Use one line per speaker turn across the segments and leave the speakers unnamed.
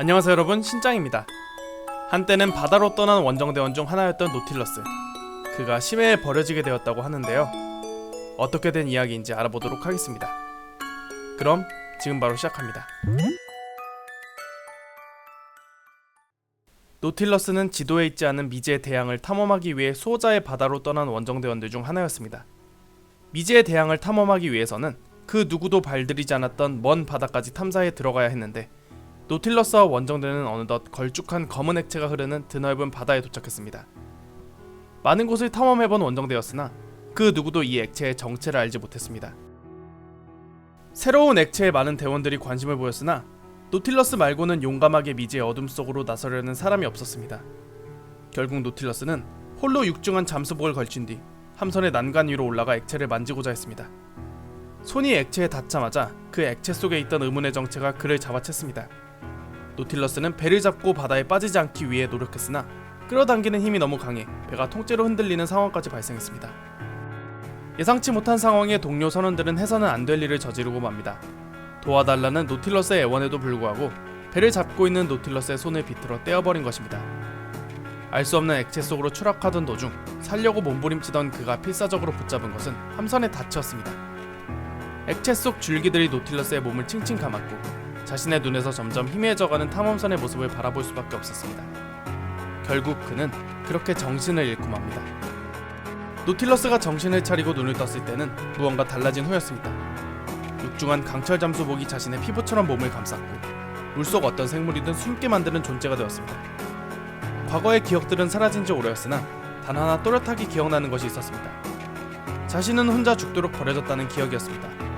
안녕하세요 여러분 신짱입니다. 한때는 바다로 떠난 원정대원 중 하나였던 노틸러스. 그가 심해에 버려지게 되었다고 하는데요. 어떻게 된 이야기인지 알아보도록 하겠습니다. 그럼 지금 바로 시작합니다. 노틸러스는 지도에 있지 않은 미지의 대양을 탐험하기 위해 수호자의 바다로 떠난 원정대원들 중 하나였습니다. 미지의 대양을 탐험하기 위해서는 그 누구도 발들이지 않았던 먼 바다까지 탐사해 들어가야 했는데 노틸러스와 원정대는 어느덧 걸쭉한 검은 액체가 흐르는 드넓은 바다에 도착했습니다. 많은 곳을 탐험해본 원정대였으나 그 누구도 이 액체의 정체를 알지 못했습니다. 새로운 액체에 많은 대원들이 관심을 보였으나 노틸러스 말고는 용감하게 미지의 어둠 속으로 나서려는 사람이 없었습니다. 결국 노틸러스는 홀로 육중한 잠수복을 걸친 뒤 함선의 난간 위로 올라가 액체를 만지고자 했습니다. 손이 액체에 닿자마자 그 액체 속에 있던 의문의 정체가 그를 잡아챘습니다. 노틸러스는 배를 잡고 바다에 빠지지 않기 위해 노력했으나 끌어당기는 힘이 너무 강해 배가 통째로 흔들리는 상황까지 발생했습니다. 예상치 못한 상황에 동료 선원들은 해서는 안 될 일을 저지르고 맙니다. 도와달라는 노틸러스의 애원에도 불구하고 배를 잡고 있는 노틸러스의 손을 비틀어 떼어버린 것입니다. 알 수 없는 액체 속으로 추락하던 도중 살려고 몸부림치던 그가 필사적으로 붙잡은 것은 함선의 닻이었습니다. 액체 속 줄기들이 노틸러스의 몸을 칭칭 감았고 자신의 눈에서 점점 희미해져가는 탐험선의 모습을 바라볼 수밖에 없었습니다. 결국 그는 그렇게 정신을 잃고 맙니다. 노틸러스가 정신을 차리고 눈을 떴을 때는 무언가 달라진 후였습니다. 육중한 강철 잠수복이 자신의 피부처럼 몸을 감쌌고 물속 어떤 생물이든 숨게 만드는 존재가 되었습니다. 과거의 기억들은 사라진 지 오래였으나 단 하나 또렷하게 기억나는 것이 있었습니다. 자신은 혼자 죽도록 버려졌다는 기억이었습니다.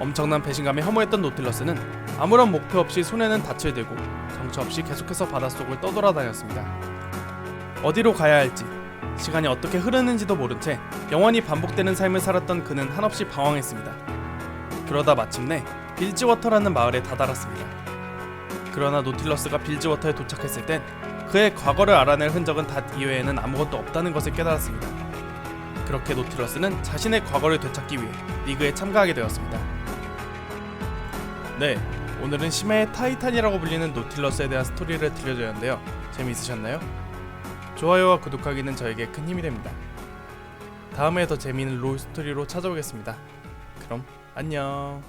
엄청난 배신감에 혐오했던 노틸러스는 아무런 목표 없이 손에는 닻을 들고 정처 없이 계속해서 바닷속을 떠돌아다녔습니다. 어디로 가야 할지, 시간이 어떻게 흐르는지도 모른 채 영원히 반복되는 삶을 살았던 그는 한없이 방황했습니다. 그러다 마침내 빌지워터라는 마을에 다다랐습니다. 그러나 노틸러스가 빌지워터에 도착했을 땐 그의 과거를 알아낼 흔적은 닷 이외에는 아무것도 없다는 것을 깨달았습니다. 그렇게 노틸러스는 자신의 과거를 되찾기 위해 리그에 참가하게 되었습니다. 네, 오늘은 심해의 타이탄이라고 불리는 노틸러스에 대한 스토리를 들려드렸는데요. 재미있으셨나요? 좋아요와 구독하기는 저에게 큰 힘이 됩니다. 다음에 더 재미있는 롤 스토리로 찾아오겠습니다. 그럼 안녕.